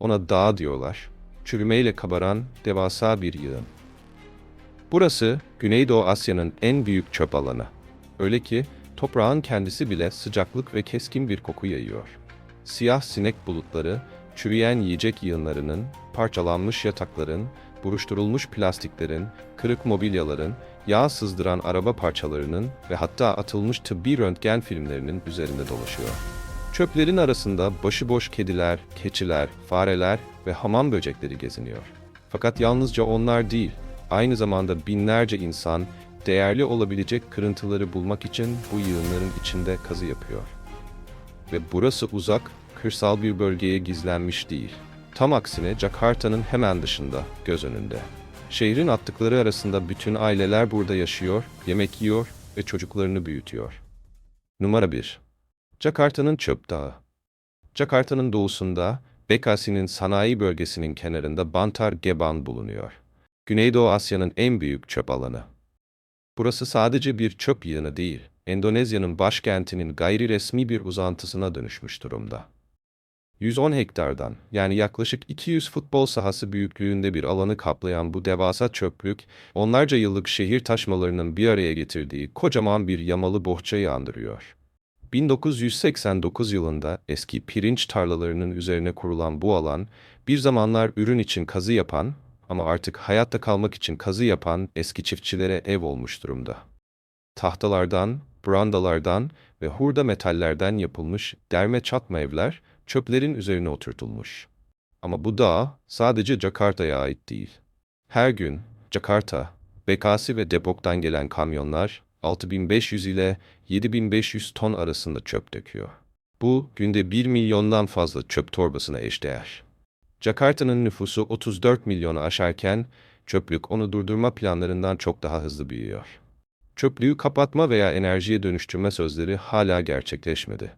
Ona dağ diyorlar. Çürümeyle kabaran devasa bir yığın. Burası Güneydoğu Asya'nın en büyük çöp alanı. Öyle ki toprağın kendisi bile sıcaklık ve keskin bir koku yayıyor. Siyah sinek bulutları, çürüyen yiyecek yığınlarının, parçalanmış yatakların, buruşturulmuş plastiklerin, kırık mobilyaların, yağ sızdıran araba parçalarının ve hatta atılmış tıbbi röntgen filmlerinin üzerinde dolaşıyor. Çöplerin arasında başıboş kediler, keçiler, fareler ve hamam böcekleri geziniyor. Fakat yalnızca onlar değil, aynı zamanda binlerce insan değerli olabilecek kırıntıları bulmak için bu yığınların içinde kazı yapıyor. Ve burası uzak, kırsal bir bölgeye gizlenmiş değil. Tam aksine Jakarta'nın hemen dışında, göz önünde. Şehrin attıkları arasında bütün aileler burada yaşıyor, yemek yiyor ve çocuklarını büyütüyor. Numara 1. Jakarta'nın çöp dağı. Jakarta'nın doğusunda, Bekasi'nin sanayi bölgesinin kenarında Bantar Gebang bulunuyor. Güneydoğu Asya'nın en büyük çöp alanı. Burası sadece bir çöp yığını değil, Endonezya'nın başkentinin gayri resmi bir uzantısına dönüşmüş durumda. 110 hektardan, yani yaklaşık 200 futbol sahası büyüklüğünde bir alanı kaplayan bu devasa çöplük, onlarca yıllık şehir taşmalarının bir araya getirdiği kocaman bir yamalı bohçayı andırıyor. 1989 yılında eski pirinç tarlalarının üzerine kurulan bu alan, bir zamanlar ürün için kazı yapan ama artık hayatta kalmak için kazı yapan eski çiftçilere ev olmuş durumda. Tahtalardan, brandalardan ve hurda metallerden yapılmış derme çatma evler çöplerin üzerine oturtulmuş. Ama bu dağ sadece Jakarta'ya ait değil. Her gün Jakarta, Bekasi ve Depok'tan gelen kamyonlar 6500 ile 7500 ton arasında çöp döküyor. Bu günde 1 milyondan fazla çöp torbasına eşdeğer. Jakarta'nın nüfusu 34 milyonu aşarken çöplük onu durdurma planlarından çok daha hızlı büyüyor. Çöplüğü kapatma veya enerjiye dönüştürme sözleri hala gerçekleşmedi.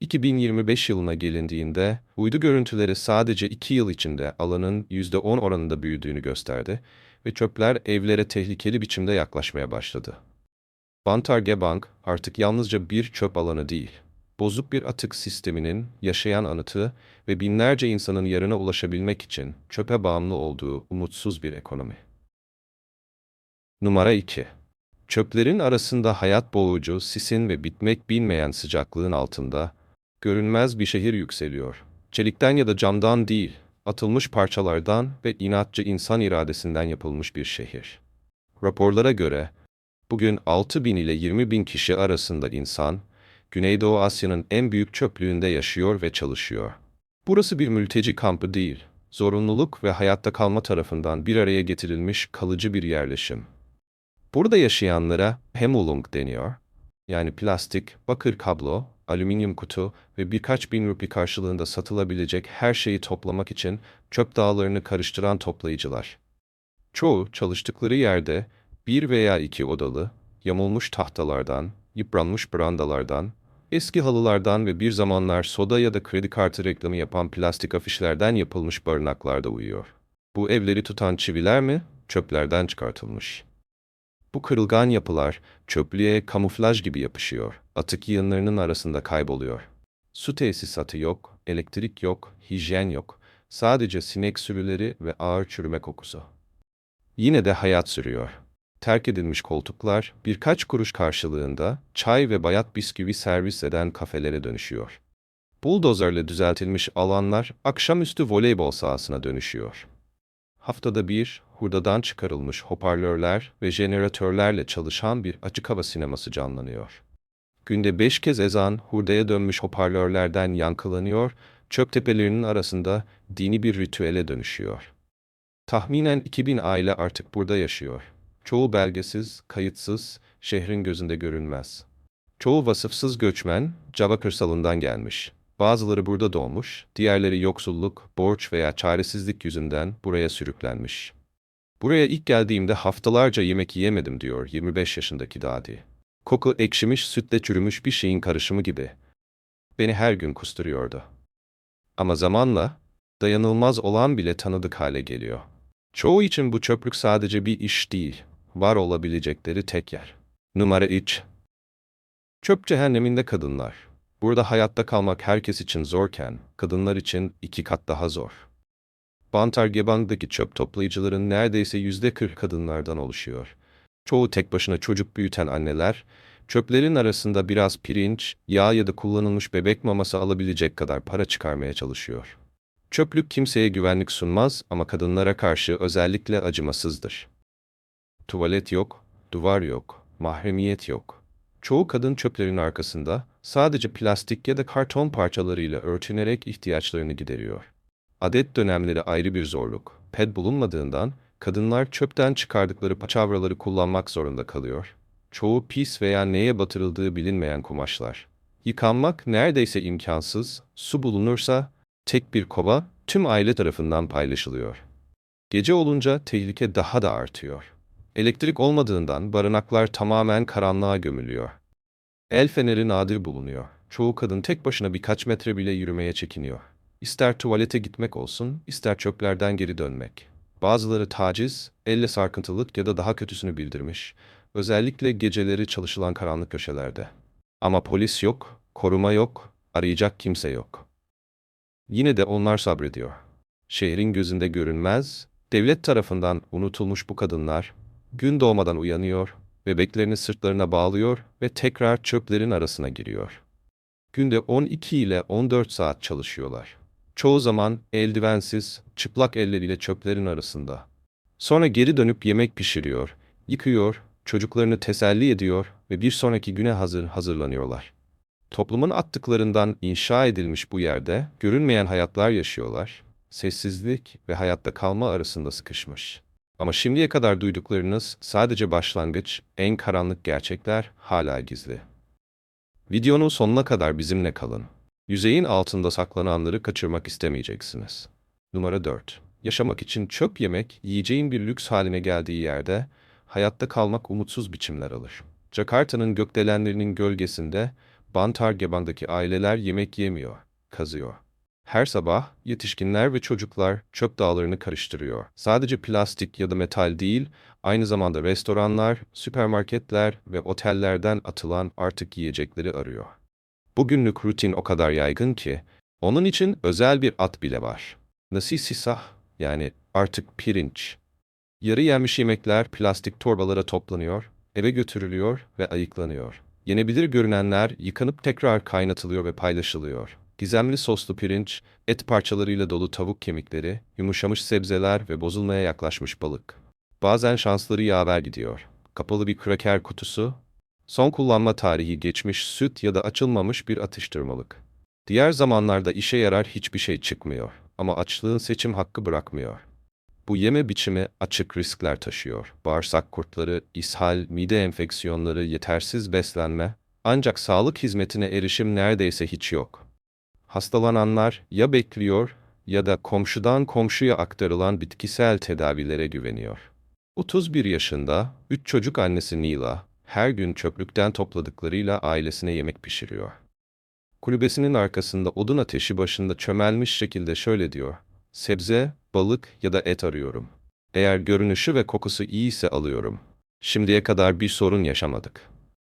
2025 yılına gelindiğinde uydu görüntüleri sadece 2 yıl içinde alanın %10 oranında büyüdüğünü gösterdi ve çöpler evlere tehlikeli biçimde yaklaşmaya başladı. Bantar Gebang artık yalnızca bir çöp alanı değil, bozuk bir atık sisteminin yaşayan anıtı ve binlerce insanın yarına ulaşabilmek için çöpe bağımlı olduğu umutsuz bir ekonomi. Numara 2. Çöplerin arasında hayat boğucu, sisin ve bitmek bilmeyen sıcaklığın altında görünmez bir şehir yükseliyor. Çelikten ya da camdan değil, atılmış parçalardan ve inatçı insan iradesinden yapılmış bir şehir. Raporlara göre bugün 6 bin ile 20 bin kişi arasında insan, Güneydoğu Asya'nın en büyük çöplüğünde yaşıyor ve çalışıyor. Burası bir mülteci kampı değil, zorunluluk ve hayatta kalma tarafından bir araya getirilmiş kalıcı bir yerleşim. Burada yaşayanlara hemulung deniyor. Yani plastik, bakır kablo, alüminyum kutu ve birkaç bin rupi karşılığında satılabilecek her şeyi toplamak için çöp dağlarını karıştıran toplayıcılar. Çoğu çalıştıkları yerde bir veya iki odalı, yamulmuş tahtalardan, yıpranmış brandalardan, eski halılardan ve bir zamanlar soda ya da kredi kartı reklamı yapan plastik afişlerden yapılmış barınaklarda uyuyor. Bu evleri tutan çiviler mi? Çöplerden çıkartılmış. Bu kırılgan yapılar çöplüğe kamuflaj gibi yapışıyor. Atık yığınlarının arasında kayboluyor. Su tesisatı yok, elektrik yok, hijyen yok. Sadece sinek sürüleri ve ağır çürüme kokusu. Yine de hayat sürüyor. Terk edilmiş koltuklar birkaç kuruş karşılığında çay ve bayat bisküvi servis eden kafelere dönüşüyor. Buldozerle düzeltilmiş alanlar akşamüstü voleybol sahasına dönüşüyor. Haftada bir, hurdadan çıkarılmış hoparlörler ve jeneratörlerle çalışan bir açık hava sineması canlanıyor. Günde beş kez ezan hurdaya dönmüş hoparlörlerden yankılanıyor, çöp tepelerinin arasında dini bir ritüele dönüşüyor. Tahminen 2000 aile artık burada yaşıyor. Çoğu belgesiz, kayıtsız, şehrin gözünde görünmez. Çoğu vasıfsız göçmen, Java kırsalından gelmiş. Bazıları burada doğmuş, diğerleri yoksulluk, borç veya çaresizlik yüzünden buraya sürüklenmiş. Buraya ilk geldiğimde haftalarca yemek yiyemedim diyor 25 yaşındaki Dadi. Koku ekşimiş sütle çürümüş bir şeyin karışımı gibi. Beni her gün kusturuyordu. Ama zamanla dayanılmaz olan bile tanıdık hale geliyor. Çoğu için bu çöplük sadece bir iş değil, var olabilecekleri tek yer. Numara 3. Çöp cehenneminde kadınlar. Burada hayatta kalmak herkes için zorken, kadınlar için iki kat daha zor. Bantargebang'daki çöp toplayıcıların neredeyse yüzde 40 kadınlardan oluşuyor. Çoğu tek başına çocuk büyüten anneler, çöplerin arasında biraz pirinç, yağ ya da kullanılmış bebek maması alabilecek kadar para çıkarmaya çalışıyor. Çöplük kimseye güvenlik sunmaz ama kadınlara karşı özellikle acımasızdır. Tuvalet yok, duvar yok, mahremiyet yok. Çoğu kadın çöplerin arkasında sadece plastik ya da karton parçalarıyla örtünerek ihtiyaçlarını gideriyor. Adet dönemleri ayrı bir zorluk. Ped bulunmadığından kadınlar çöpten çıkardıkları paçavraları kullanmak zorunda kalıyor. Çoğu pis veya neye batırıldığı bilinmeyen kumaşlar. Yıkanmak neredeyse imkansız, su bulunursa tek bir kova tüm aile tarafından paylaşılıyor. Gece olunca tehlike daha da artıyor. Elektrik olmadığından barınaklar tamamen karanlığa gömülüyor. El feneri nadir bulunuyor. Çoğu kadın tek başına birkaç metre bile yürümeye çekiniyor. İster tuvalete gitmek olsun, ister çöplerden geri dönmek. Bazıları taciz, elle sarkıntılık ya da daha kötüsünü bildirmiş. Özellikle geceleri çalışılan karanlık köşelerde. Ama polis yok, koruma yok, arayacak kimse yok. Yine de onlar sabrediyor. Şehrin gözünde görünmez, devlet tarafından unutulmuş bu kadınlar, gün doğmadan uyanıyor, bebeklerini sırtlarına bağlıyor ve tekrar çöplerin arasına giriyor. Günde 12 ile 14 saat çalışıyorlar. Çoğu zaman eldivensiz, çıplak elleriyle çöplerin arasında. Sonra geri dönüp yemek pişiriyor, yıkıyor, çocuklarını teselli ediyor ve bir sonraki güne hazır hazırlanıyorlar. Toplumun attıklarından inşa edilmiş bu yerde görünmeyen hayatlar yaşıyorlar. Sessizlik ve hayatta kalma arasında sıkışmış. Ama şimdiye kadar duyduklarınız sadece başlangıç, en karanlık gerçekler hala gizli. Videonun sonuna kadar bizimle kalın. Yüzeyin altında saklananları kaçırmak istemeyeceksiniz. Numara 4. Yaşamak için çöp yemek, yiyeceğin bir lüks haline geldiği yerde, hayatta kalmak umutsuz biçimler alır. Jakarta'nın gökdelenlerinin gölgesinde, Bantar Gebang'daki aileler yemek yemiyor, kazıyor. Her sabah yetişkinler ve çocuklar çöp dağlarını karıştırıyor. Sadece plastik ya da metal değil, aynı zamanda restoranlar, süpermarketler ve otellerden atılan artık yiyecekleri arıyor. Bugünlük rutin o kadar yaygın ki, onun için özel bir at bile var. Nasi sisah, yani artık pirinç. Yarı yenmiş yemekler plastik torbalara toplanıyor, eve götürülüyor ve ayıklanıyor. Yenebilir görünenler yıkanıp tekrar kaynatılıyor ve paylaşılıyor. Gizemli soslu pirinç, et parçalarıyla dolu tavuk kemikleri, yumuşamış sebzeler ve bozulmaya yaklaşmış balık. Bazen şansları yaver gidiyor. Kapalı bir kraker kutusu, son kullanma tarihi geçmiş süt ya da açılmamış bir atıştırmalık. Diğer zamanlarda işe yarar hiçbir şey çıkmıyor ama açlığın seçim hakkı bırakmıyor. Bu yeme biçimi açık riskler taşıyor. Bağırsak kurtları, ishal, mide enfeksiyonları, yetersiz beslenme, ancak sağlık hizmetine erişim neredeyse hiç yok. Hastalananlar ya bekliyor ya da komşudan komşuya aktarılan bitkisel tedavilere güveniyor. 31 yaşında, 3 çocuk annesi Nila, her gün çöplükten topladıklarıyla ailesine yemek pişiriyor. Kulübesinin arkasında odun ateşi başında çömelmiş şekilde şöyle diyor. Sebze, balık ya da et arıyorum. Eğer görünüşü ve kokusu iyiyse alıyorum. Şimdiye kadar bir sorun yaşamadık.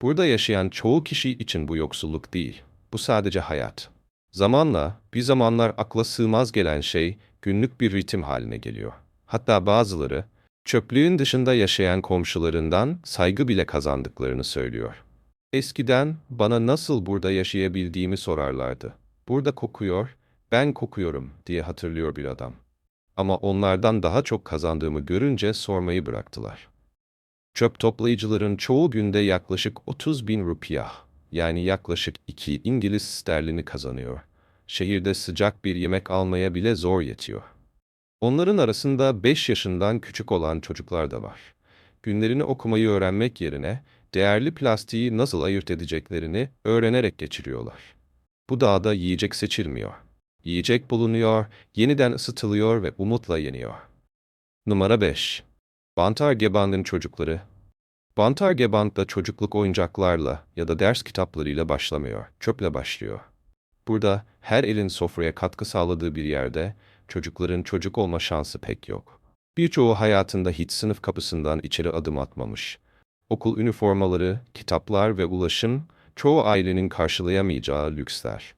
Burada yaşayan çoğu kişi için bu yoksulluk değil. Bu sadece hayat. Zamanla, bir zamanlar akla sığmaz gelen şey günlük bir ritim haline geliyor. Hatta bazıları, çöplüğün dışında yaşayan komşularından saygı bile kazandıklarını söylüyor. Eskiden bana nasıl burada yaşayabildiğimi sorarlardı. Burada kokuyor, ben kokuyorum diye hatırlıyor bir adam. Ama onlardan daha çok kazandığımı görünce sormayı bıraktılar. Çöp toplayıcıların çoğu günde yaklaşık 30 bin rupiyah, yani yaklaşık 2 İngiliz sterlini kazanıyor. Şehirde sıcak bir yemek almaya bile zor yetiyor. Onların arasında 5 yaşından küçük olan çocuklar da var. Günlerini okumayı öğrenmek yerine değerli plastiği nasıl ayırt edeceklerini öğrenerek geçiriyorlar. Bu dağda yiyecek seçilmiyor. Yiyecek bulunuyor, yeniden ısıtılıyor ve umutla yeniyor. Numara 5. Bantar Gebang'ın çocukları. Bantar Gebang'da çocukluk oyuncaklarla ya da ders kitaplarıyla başlamıyor, çöple başlıyor. Burada her elin sofraya katkı sağladığı bir yerde çocukların çocuk olma şansı pek yok. Birçoğu hayatında hiç sınıf kapısından içeri adım atmamış. Okul üniformaları, kitaplar ve ulaşım çoğu ailenin karşılayamayacağı lüksler.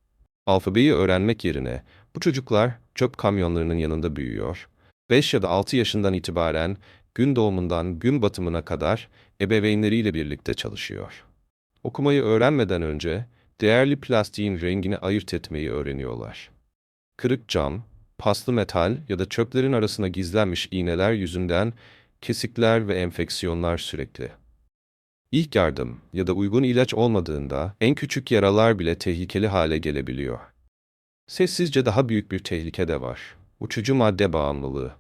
Alfabeyi öğrenmek yerine Bu çocuklar çöp kamyonlarının yanında büyüyor. 5 ya da 6 yaşından itibaren gün doğumundan gün batımına kadar ebeveynleriyle birlikte çalışıyor. Okumayı öğrenmeden önce değerli plastiğin rengini ayırt etmeyi öğreniyorlar. Kırık cam, paslı metal ya da çöplerin arasına gizlenmiş iğneler yüzünden kesikler ve enfeksiyonlar sürekli. İlk yardım ya da uygun ilaç olmadığında en küçük yaralar bile tehlikeli hale gelebiliyor. Sessizce daha büyük bir tehlike de var. Uçucu madde bağımlılığı.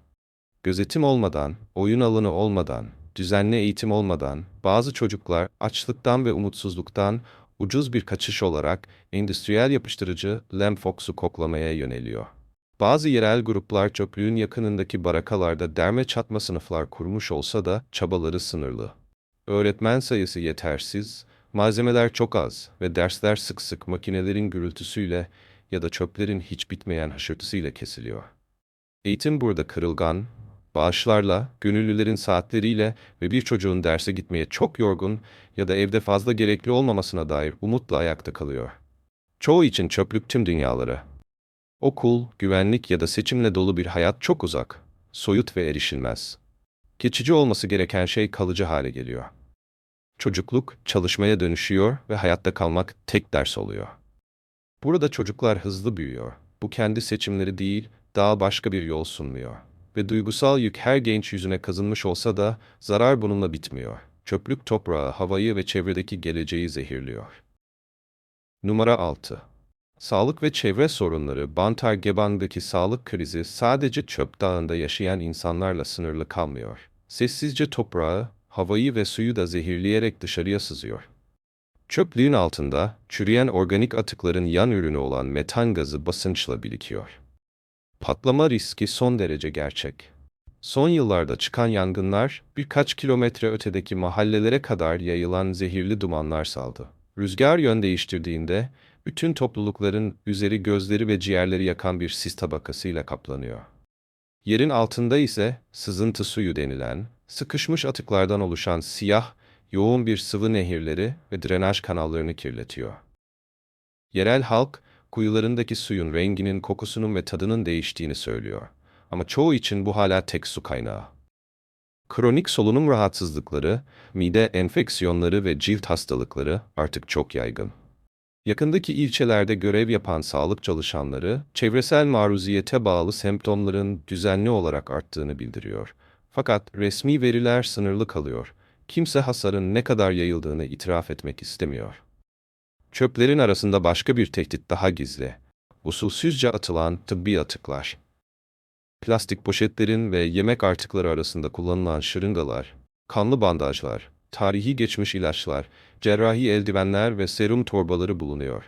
Gözetim olmadan, oyun alanı olmadan, düzenli eğitim olmadan bazı çocuklar açlıktan ve umutsuzluktan ucuz bir kaçış olarak endüstriyel yapıştırıcı Lemfox'u koklamaya yöneliyor. Bazı yerel gruplar çöplüğün yakınındaki barakalarda derme çatma sınıflar kurmuş olsa da çabaları sınırlı. Öğretmen sayısı yetersiz, malzemeler çok az ve dersler sık sık makinelerin gürültüsüyle ya da çöplerin hiç bitmeyen haşırtısıyla kesiliyor. Eğitim burada kırılgan, bağışlarla, gönüllülerin saatleriyle ve bir çocuğun derse gitmeye çok yorgun ya da evde fazla gerekli olmamasına dair umutla ayakta kalıyor. Çoğu için çöplük tüm dünyaları. Okul, güvenlik ya da seçimle dolu bir hayat çok uzak, soyut ve erişilmez. Geçici olması gereken şey kalıcı hale geliyor. Çocukluk çalışmaya dönüşüyor ve hayatta kalmak tek ders oluyor. Burada çocuklar hızlı büyüyor. Bu kendi seçimleri değil, daha başka bir yol sunmuyor. Ve duygusal yük her genç yüzüne kazınmış olsa da zarar bununla bitmiyor. Çöplük toprağı, havayı ve çevredeki geleceği zehirliyor. Numara 6. Sağlık ve çevre sorunları Bantar Geban'daki sağlık krizi sadece çöp dağında yaşayan insanlarla sınırlı kalmıyor. Sessizce toprağı, havayı ve suyu da zehirleyerek dışarıya sızıyor. Çöplüğün altında çürüyen organik atıkların yan ürünü olan metan gazı basınçla birikiyor. Patlama riski son derece gerçek. Son yıllarda çıkan yangınlar birkaç kilometre ötedeki mahallelere kadar yayılan zehirli dumanlar saldı. Rüzgar yön değiştirdiğinde bütün toplulukların üzeri gözleri ve ciğerleri yakan bir sis tabakasıyla kaplanıyor. Yerin altında ise sızıntı suyu denilen, sıkışmış atıklardan oluşan siyah, yoğun bir sıvı nehirleri ve drenaj kanallarını kirletiyor. Yerel halk, kuyularındaki suyun renginin, kokusunun ve tadının değiştiğini söylüyor. Ama çoğu için bu hala tek su kaynağı. Kronik solunum rahatsızlıkları, mide enfeksiyonları ve cilt hastalıkları artık çok yaygın. Yakındaki ilçelerde görev yapan sağlık çalışanları, çevresel maruziyete bağlı semptomların düzenli olarak arttığını bildiriyor. Fakat resmi veriler sınırlı kalıyor. Kimse hasarın ne kadar yayıldığını itiraf etmek istemiyor. Çöplerin arasında başka bir tehdit daha gizli. Usulsüzce atılan tıbbi atıklar. Plastik poşetlerin ve yemek artıkları arasında kullanılan şırıngalar, kanlı bandajlar, tarihi geçmiş ilaçlar, cerrahi eldivenler ve serum torbaları bulunuyor.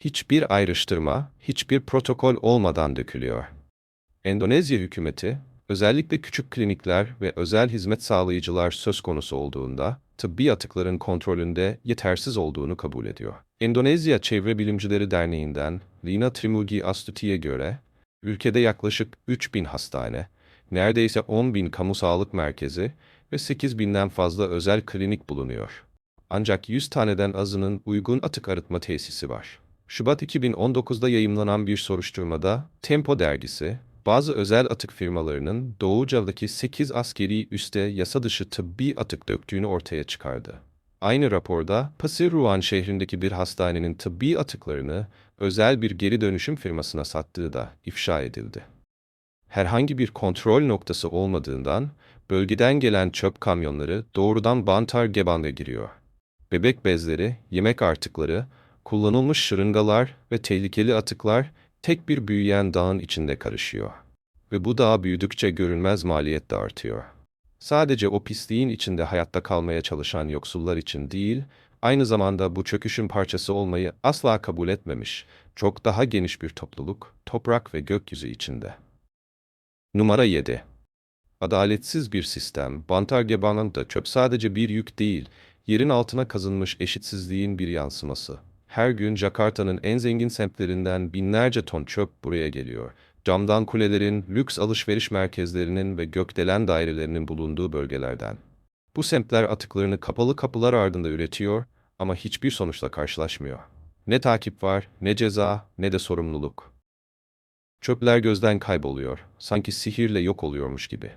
Hiçbir ayrıştırma, hiçbir protokol olmadan dökülüyor. Endonezya hükümeti, özellikle küçük klinikler ve özel hizmet sağlayıcılar söz konusu olduğunda, tıbbi atıkların kontrolünde yetersiz olduğunu kabul ediyor. Endonezya Çevre Bilimcileri Derneği'nden Lina Trimugi Astuti'ye göre, ülkede yaklaşık 3000 hastane, neredeyse 10 bin kamu sağlık merkezi ve 8 binden fazla özel klinik bulunuyor. Ancak 100 taneden azının uygun atık arıtma tesisi var. Şubat 2019'da yayımlanan bir soruşturmada Tempo dergisi, bazı özel atık firmalarının Doğuca'daki 8 askeri üste yasa dışı tıbbi atık döktüğünü ortaya çıkardı. Aynı raporda Pasiruan şehrindeki bir hastanenin tıbbi atıklarını özel bir geri dönüşüm firmasına sattığı da ifşa edildi. Herhangi bir kontrol noktası olmadığından bölgeden gelen çöp kamyonları doğrudan Bantar Geban'da giriyor. Bebek bezleri, yemek artıkları, kullanılmış şırıngalar ve tehlikeli atıklar tek bir büyüyen dağın içinde karışıyor. Ve bu dağ büyüdükçe görünmez maliyet de artıyor. Sadece o pisliğin içinde hayatta kalmaya çalışan yoksullar için değil, aynı zamanda bu çöküşün parçası olmayı asla kabul etmemiş, çok daha geniş bir topluluk, toprak ve gökyüzü içinde. Numara 7 Adaletsiz bir sistem, Bantargeban'da çöp sadece bir yük değil, yerin altına kazınmış eşitsizliğin bir yansıması. Her gün Jakarta'nın en zengin semtlerinden binlerce ton çöp buraya geliyor. Camdan kulelerin, lüks alışveriş merkezlerinin ve gökdelen dairelerinin bulunduğu bölgelerden. Bu semtler atıklarını kapalı kapılar ardında üretiyor ama hiçbir sonuçla karşılaşmıyor. Ne takip var, ne ceza, ne de sorumluluk. Çöpler gözden kayboluyor, sanki sihirle yok oluyormuş gibi.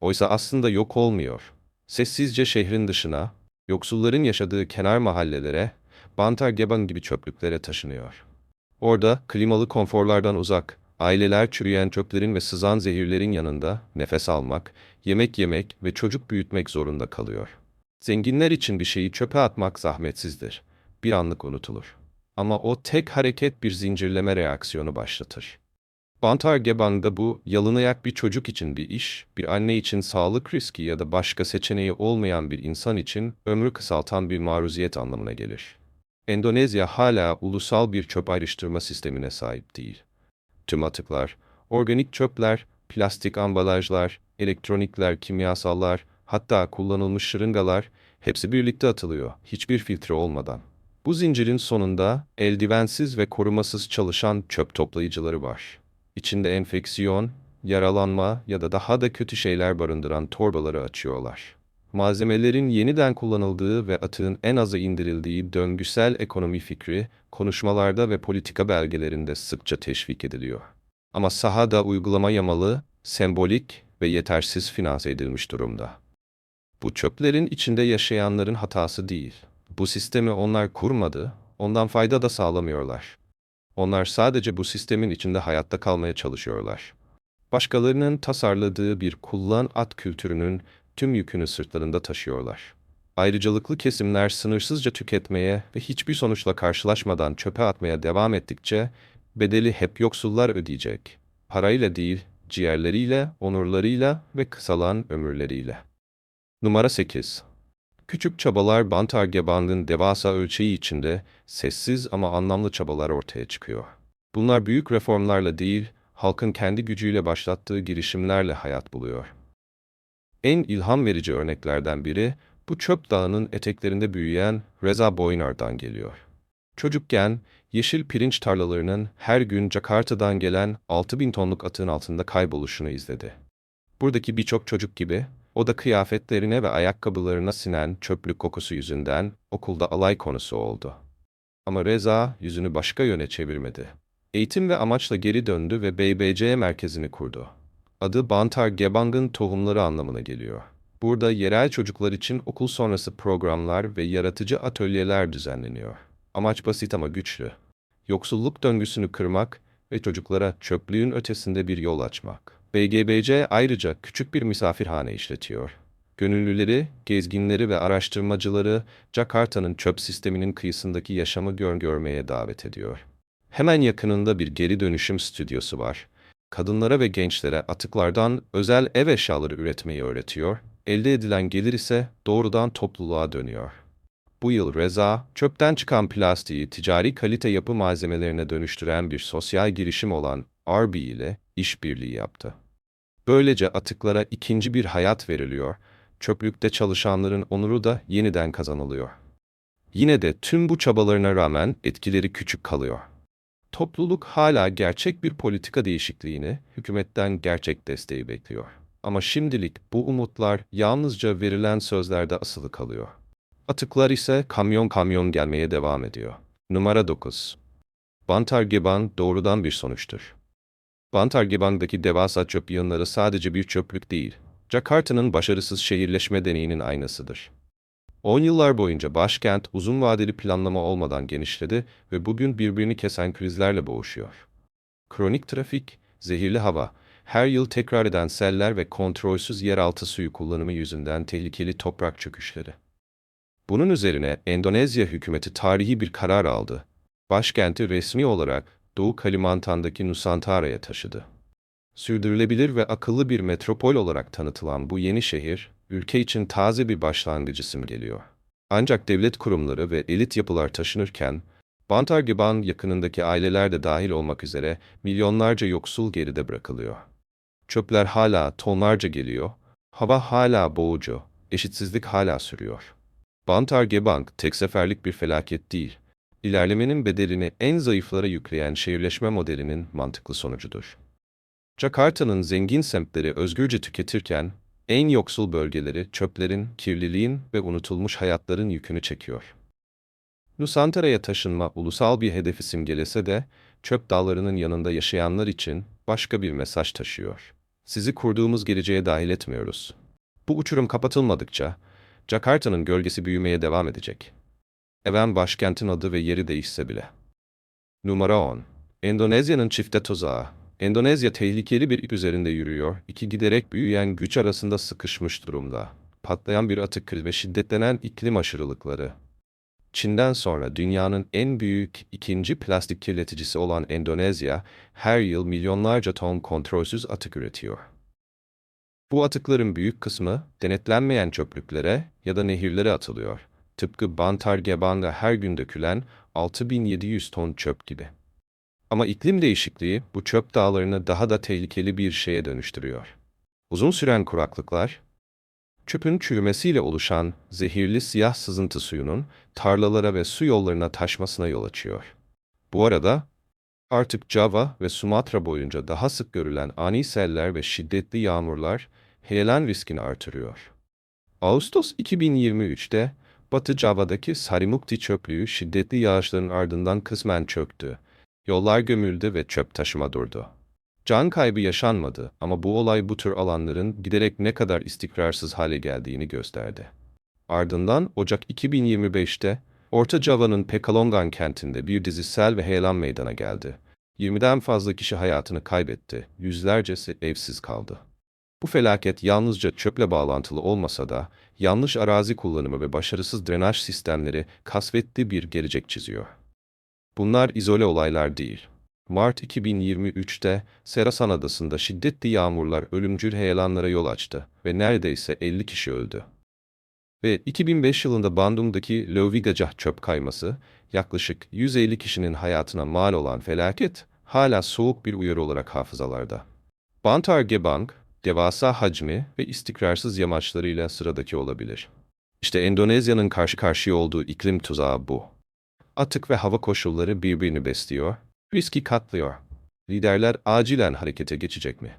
Oysa aslında yok olmuyor. Sessizce şehrin dışına, yoksulların yaşadığı kenar mahallelere, Bantargeban gibi çöplüklere taşınıyor. Orada klimalı konforlardan uzak, aileler çürüyen çöplerin ve sızan zehirlerin yanında nefes almak, yemek yemek ve çocuk büyütmek zorunda kalıyor. Zenginler için bir şeyi çöpe atmak zahmetsizdir. Bir anlık unutulur. Ama o tek hareket bir zincirleme reaksiyonu başlatır. Bantargeban'da bu, yalınayak bir çocuk için bir iş, bir anne için sağlık riski ya da başka seçeneği olmayan bir insan için ömrü kısaltan bir maruziyet anlamına gelir. Endonezya hala ulusal bir çöp ayrıştırma sistemine sahip değil. Tüm atıklar, organik çöpler, plastik ambalajlar, elektronikler, kimyasallar, hatta kullanılmış şırıngalar hepsi birlikte atılıyor, hiçbir filtre olmadan. Bu zincirin sonunda eldivensiz ve korumasız çalışan çöp toplayıcıları var. İçinde enfeksiyon, yaralanma ya da daha da kötü şeyler barındıran torbaları açıyorlar. Malzemelerin yeniden kullanıldığı ve atığın en aza indirildiği döngüsel ekonomi fikri konuşmalarda ve politika belgelerinde sıkça teşvik ediliyor. Ama sahada uygulama yamalı, sembolik ve yetersiz finanse edilmiş durumda. Bu çöplerin içinde yaşayanların hatası değil. Bu sistemi onlar kurmadı, ondan fayda da sağlamıyorlar. Onlar sadece bu sistemin içinde hayatta kalmaya çalışıyorlar. Başkalarının tasarladığı bir kullan at kültürünün tüm yükünü sırtlarında taşıyorlar. Ayrıcalıklı kesimler sınırsızca tüketmeye ve hiçbir sonuçla karşılaşmadan çöpe atmaya devam ettikçe bedeli hep yoksullar ödeyecek. Parayla değil, ciğerleriyle, onurlarıyla ve kısalan ömürleriyle. Numara 8. Küçük çabalar Bantargeband'ın devasa ölçeği içinde sessiz ama anlamlı çabalar ortaya çıkıyor. Bunlar büyük reformlarla değil, halkın kendi gücüyle başlattığı girişimlerle hayat buluyor. En ilham verici örneklerden biri, bu çöp dağının eteklerinde büyüyen Reza Boynar'dan geliyor. Çocukken, yeşil pirinç tarlalarının her gün Jakarta'dan gelen 6000 tonluk atığın altında kayboluşunu izledi. Buradaki birçok çocuk gibi, o da kıyafetlerine ve ayakkabılarına sinen çöplük kokusu yüzünden okulda alay konusu oldu. Ama Reza yüzünü başka yöne çevirmedi. Eğitim ve amaçla geri döndü ve BBC merkezini kurdu. Adı Bantar Gebang'ın tohumları anlamına geliyor. Burada yerel çocuklar için okul sonrası programlar ve yaratıcı atölyeler düzenleniyor. Amaç basit ama güçlü. Yoksulluk döngüsünü kırmak ve çocuklara çöplüğün ötesinde bir yol açmak. BGBC ayrıca küçük bir misafirhane işletiyor. Gönüllüleri, gezginleri ve araştırmacıları Jakarta'nın çöp sisteminin kıyısındaki yaşamı gör görmeye davet ediyor. Hemen yakınında bir geri dönüşüm stüdyosu var. Kadınlara ve gençlere atıklardan özel ev eşyaları üretmeyi öğretiyor. Elde edilen gelir ise doğrudan topluluğa dönüyor. Bu yıl Reza, çöpten çıkan plastiği ticari kalite yapı malzemelerine dönüştüren bir sosyal girişim olan RB ile işbirliği yaptı. Böylece atıklara ikinci bir hayat veriliyor, çöplükte çalışanların onuru da yeniden kazanılıyor. Yine de tüm bu çabalarına rağmen etkileri küçük kalıyor. Topluluk hala gerçek bir politika değişikliğini, hükümetten gerçek desteği bekliyor. Ama şimdilik bu umutlar yalnızca verilen sözlerde asılı kalıyor. Atıklar ise kamyon kamyon gelmeye devam ediyor. Numara 9. Bantargeban doğrudan bir sonuçtur. Bantargeban'daki devasa çöp yığınları sadece bir çöplük değil, Jakarta'nın başarısız şehirleşme deneyinin aynasıdır. 10 yıllar boyunca başkent uzun vadeli planlama olmadan genişledi ve bugün birbirini kesen krizlerle boğuşuyor. Kronik trafik, zehirli hava, her yıl tekrar eden seller ve kontrolsüz yeraltı suyu kullanımı yüzünden tehlikeli toprak çöküşleri. Bunun üzerine Endonezya hükümeti tarihi bir karar aldı. Başkenti resmi olarak Doğu Kalimantan'daki Nusantara'ya taşıdı. Sürdürülebilir ve akıllı bir metropol olarak tanıtılan bu yeni şehir, ülke için taze bir başlangıcı simgeliyor. Ancak devlet kurumları ve elit yapılar taşınırken, Bantargiban yakınındaki aileler de dahil olmak üzere milyonlarca yoksul geride bırakılıyor. Çöpler hala tonlarca geliyor, hava hala boğucu, eşitsizlik hala sürüyor. Bantargebang tek seferlik bir felaket değil, ilerlemenin bedelini en zayıflara yükleyen şehirleşme modelinin mantıklı sonucudur. Jakarta'nın zengin semtleri özgürce tüketirken, en yoksul bölgeleri çöplerin, kirliliğin ve unutulmuş hayatların yükünü çekiyor. Nusantara'ya taşınma ulusal bir hedefi simgelese de, çöp dağlarının yanında yaşayanlar için başka bir mesaj taşıyor. Sizi kurduğumuz geleceğe dahil etmiyoruz. Bu uçurum kapatılmadıkça Jakarta'nın gölgesi büyümeye devam edecek. Even başkentin adı ve yeri değişse bile. Numara 10. Endonezya'nın çifte tuzağı. Endonezya tehlikeli bir ip üzerinde yürüyor. İki giderek büyüyen güç arasında sıkışmış durumda. Patlayan bir atık krizi ve şiddetlenen iklim aşırılıkları. Çin'den sonra dünyanın en büyük ikinci plastik kirleticisi olan Endonezya, her yıl milyonlarca ton kontrolsüz atık üretiyor. Bu atıkların büyük kısmı denetlenmeyen çöplüklere ya da nehirlere atılıyor. Tıpkı Bantar Gebang'a her gün dökülen 6700 ton çöp gibi. Ama iklim değişikliği bu çöp dağlarını daha da tehlikeli bir şeye dönüştürüyor. Uzun süren kuraklıklar, çöpün çürümesiyle oluşan zehirli siyah sızıntı suyunun tarlalara ve su yollarına taşmasına yol açıyor. Bu arada artık Java ve Sumatra boyunca daha sık görülen ani seller ve şiddetli yağmurlar heyelan riskini artırıyor. Ağustos 2023'te Batı Java'daki Sarimukti çöplüğü şiddetli yağışların ardından kısmen çöktü. Yollar gömüldü ve çöp taşıma durdu. Can kaybı yaşanmadı ama bu olay bu tür alanların giderek ne kadar istikrarsız hale geldiğini gösterdi. Ardından Ocak 2025'te Orta Java'nın Pekalongan kentinde bir dizi sel ve heyelan meydana geldi. 20'den fazla kişi hayatını kaybetti, yüzlercesi evsiz kaldı. Bu felaket yalnızca çöple bağlantılı olmasa da yanlış arazi kullanımı ve başarısız drenaj sistemleri kasvetli bir gelecek çiziyor. Bunlar izole olaylar değil. Mart 2023'te Serasan Adası'nda şiddetli yağmurlar ölümcül heyelanlara yol açtı ve neredeyse 50 kişi öldü. Ve 2005 yılında Bandung'daki Lovigajah çöp kayması, yaklaşık 150 kişinin hayatına mal olan felaket, hala soğuk bir uyarı olarak hafızalarda. Bantar Gebang, devasa hacmi ve istikrarsız yamaçlarıyla sıradaki olabilir. İşte Endonezya'nın karşı karşıya olduğu iklim tuzağı bu. Atık ve hava koşulları birbirini besliyor, riski katlıyor. Liderler acilen harekete geçecek mi?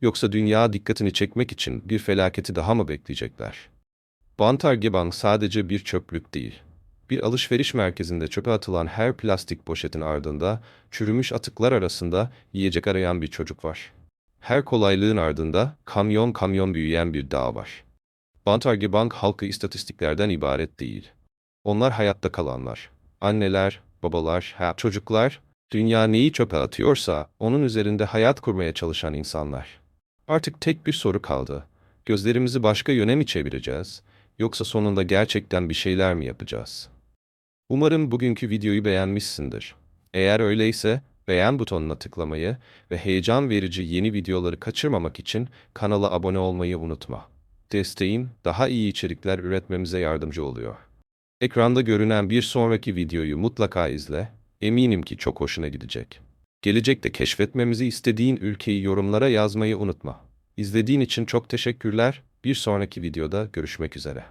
Yoksa dünya dikkatini çekmek için bir felaketi daha mı bekleyecekler? Bantar Gebang sadece bir çöplük değil. Bir alışveriş merkezinde çöpe atılan her plastik poşetin ardında çürümüş atıklar arasında yiyecek arayan bir çocuk var. Her kolaylığın ardında kamyon kamyon büyüyen bir dağ var. Bantar Gebang halkı istatistiklerden ibaret değil. Onlar hayatta kalanlar. Anneler, babalar, çocuklar, dünya neyi çöpe atıyorsa onun üzerinde hayat kurmaya çalışan insanlar. Artık tek bir soru kaldı. Gözlerimizi başka yöne mi çevireceğiz, yoksa sonunda gerçekten bir şeyler mi yapacağız? Umarım bugünkü videoyu beğenmişsindir. Eğer öyleyse beğen butonuna tıklamayı ve heyecan verici yeni videoları kaçırmamak için kanala abone olmayı unutma. Desteğin daha iyi içerikler üretmemize yardımcı oluyor. Ekranda görünen bir sonraki videoyu mutlaka izle, eminim ki çok hoşuna gidecek. Gelecekte keşfetmemizi istediğin ülkeyi yorumlara yazmayı unutma. İzlediğin için çok teşekkürler, bir sonraki videoda görüşmek üzere.